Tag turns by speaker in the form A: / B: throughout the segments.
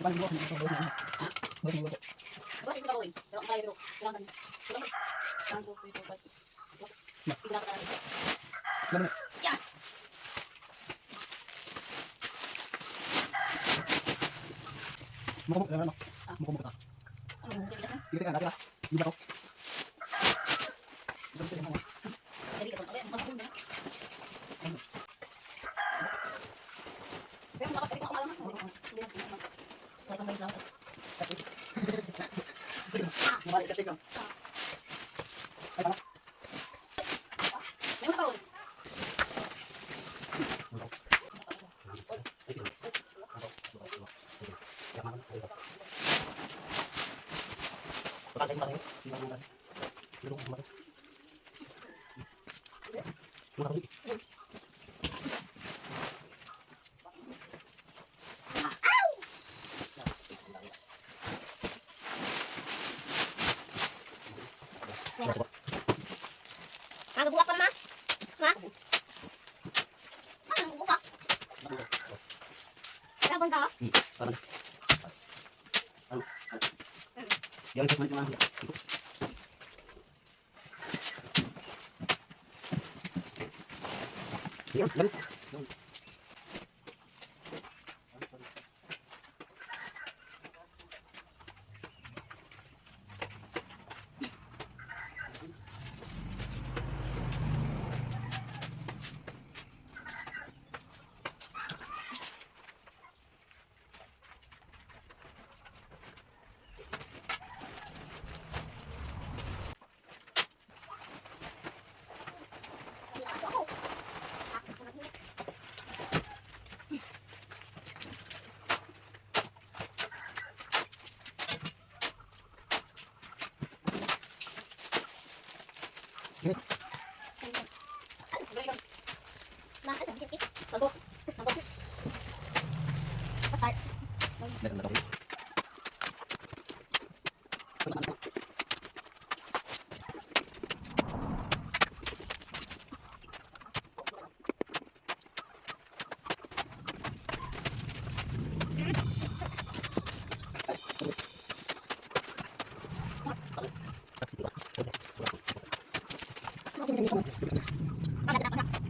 A: Na
B: ko rin. Pero ang kaya pero kailangan kailangan kailangan ko ito but kailangan ka Laman na. Yan. Mukhang ano? Mukhang ka. Ano yung bigas na? Dito ka,
A: dati ka. Di ba ako? Dali ka
B: Sa tingkang. Ay, tama. Una pa ron.
C: Nagabuka pa naman. Ma? Ano, buka? Labang ka?
A: Yan, ito naman. Yan, yan.
C: Bakit sa bisik?
B: Bagus.
C: Bagus. Start.
A: Meron na 这个肯定是空的
C: 来给它关上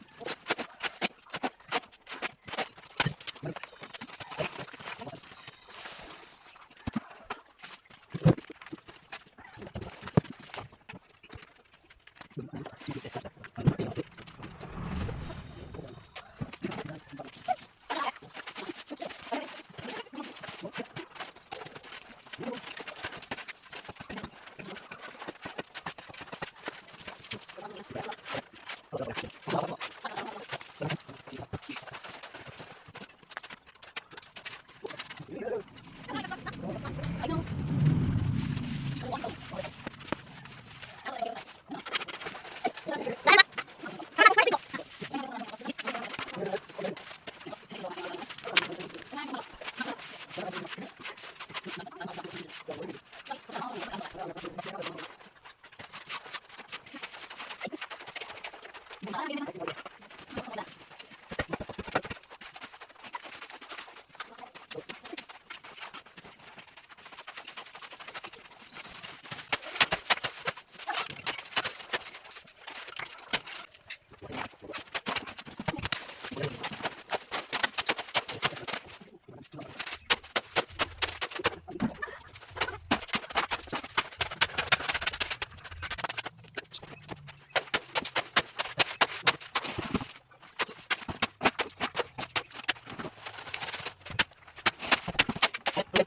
C: Okay.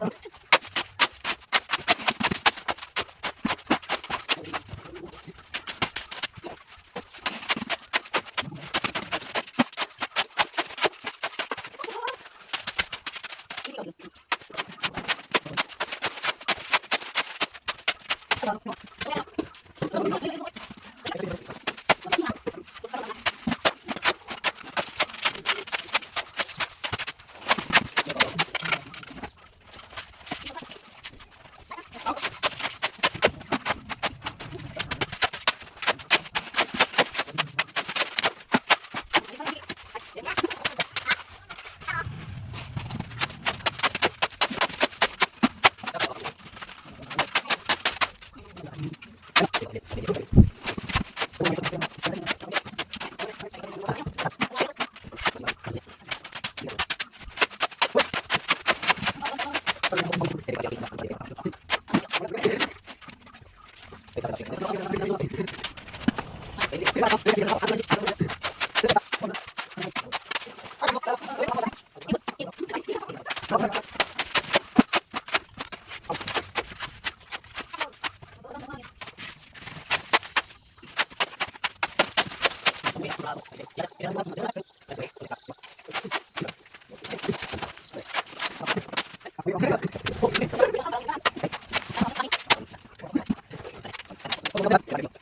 B: đâu Thank you.
A: やった我们给它给